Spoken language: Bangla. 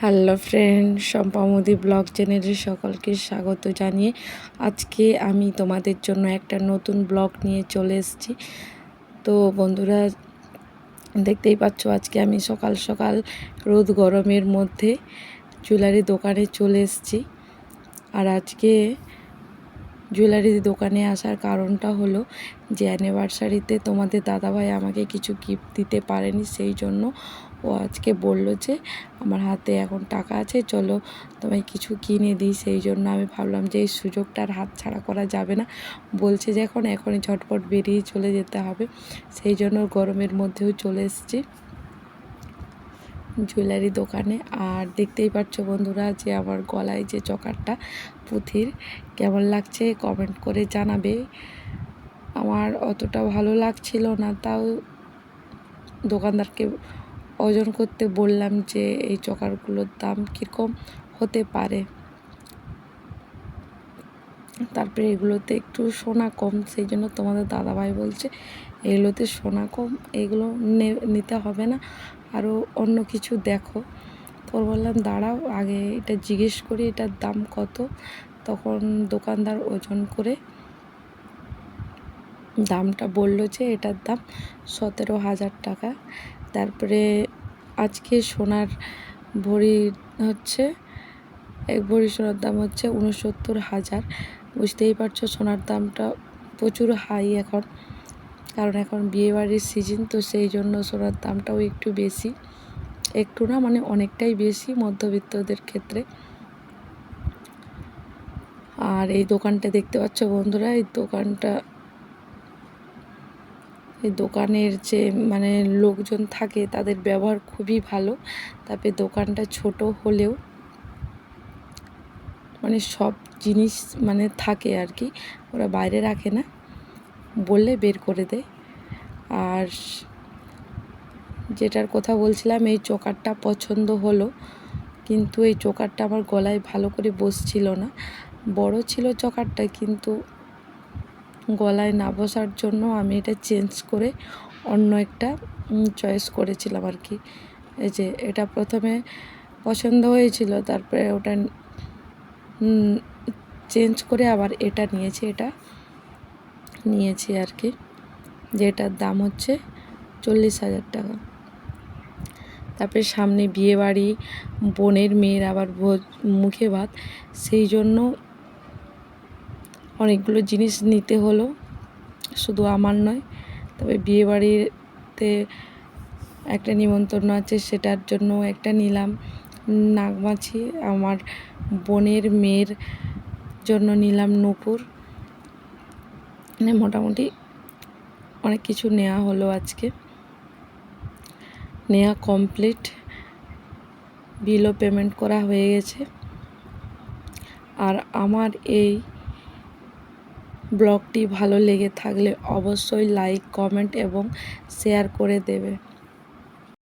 হ্যালো ফ্রেন্ড সম্পামদি ব্লগ চ্যানেলে সকলকে স্বাগত জানিয়ে আজকে আমি তোমাদের জন্য একটা নতুন ব্লগ নিয়ে চলে এসেছি। তো বন্ধুরা, দেখতেই পাচ্ছ আজকে আমি সকাল সকাল রোদ গরমের মধ্যে জুয়েলারি দোকানে চলে এসেছি। আর আজকে জুয়েলারি দোকানে আসার কারণটা হলো যে অ্যানিভার্সারিতে তোমাদের দাদাভাই আমাকে কিছু গিফট দিতে পারেনি, সেই জন্য ও আজকে বলল যে আমার হাতে এখন টাকা আছে, চলো তোমায় কিছু কিনে দিই, সেই জন্য আমি ভাবলাম যে এই সুযোগটা আর হাত ছাড়া করা যাবে না। বলছে যে এখন এখনই ঝটপট বেরিয়ে চলে যেতে হবে, সেই জন্য গরমের মধ্যেও চলে এসেছি। জুয়েলারি দোকানে। আর দেখতেই পাচ্ছ বন্ধুরা যে আমার গলায় যে চকারটা পুঁথির, কেমন লাগছে কমেন্ট করে জানাবে। আমার অতটা ভালো লাগছিল না, তাও দোকানদারকে ওজন করতে বললাম যে এই চকারগুলোর দাম কীরকম হতে পারে। তারপরে এগুলোতে একটু সোনা কম, সেই জন্য তোমাদের দাদাভাই বলছে, এগুলোতে সোনা কম, এগুলো নিতে হবে না। আরও অন্য কিছু দেখো। তোর বললাম, দাঁড়াও, আগে এটা জিজ্ঞেস করি, এটার দাম কত? তখন দোকানদার ওজন করে দামটা বলল যে, এটার দাম সতেরো হাজার টাকা। তারপরে আজকে সোনার ভরি হচ্ছে, এক ভরি সোনার দাম হচ্ছে উনসত্তর হাজার। বুঝতেই পারছ, সোনার দামটা প্রচুর হাই এখন। কারণ এখন বিয়েবাড়ির সিজন তো সেই জন্য সোনার দামটাও একটু বেশি। একটু না মানে অনেকটাই বেশি মধ্যবিত্তদের ক্ষেত্রে। আর এই দোকানটা দেখতে পাচ্ছ বন্ধুরা, এই দোকানটা, এই দোকানের যে মানে লোকজন থাকে, তাদের ব্যবহার খুবই ভালো। তারপরে দোকানটা ছোট হলেও মানে সব জিনিস মানে থাকে আর কি। ওরা বাইরে রাখে না। বললে বের করে দেয়। আর যেটার কথা বলছিলাম, এই চোকারটা পছন্দ হলো। কিন্তু এই চোকারটা আমার গলায় ভালো করে বসছিল না। বড় ছিল চোকারটা, কিন্তু গলায় না বসার জন্য আমি এটা চেঞ্জ করে অন্য একটা চয়েস করেছিলাম আর কি। এই যে এটা প্রথমে পছন্দ হয়েছিল, তারপরে ওটা চেঞ্জ করে আবার এটা নিয়েছি এটা নিয়েছি আর কি। যেটার দাম হচ্ছে চল্লিশ হাজার টাকা। তারপরে সামনে বিয়ে বাড়ি বোনের মেয়ের আবার মুখে ভাত, সেই জন্য অনেকগুলো জিনিস নিতে হলো, শুধু আমার নয়। তবে বিয়েবাড়িতে একটা নিমন্ত্রণ আছে, সেটার জন্য একটা নিলাম। নাগমাছি আমার বোনের মেয়ের জন্য নিলাম নূপুর। মানে মোটামুটি অনেক কিছু নেওয়া হলো আজকে। নেওয়া কমপ্লিট। বিলও পেমেন্ট করা হয়ে গেছে। আর আমার এই ব্লগটি ভালো লেগে থাকলে অবশ্যই লাইক, কমেন্ট এবং শেয়ার করে দেবে।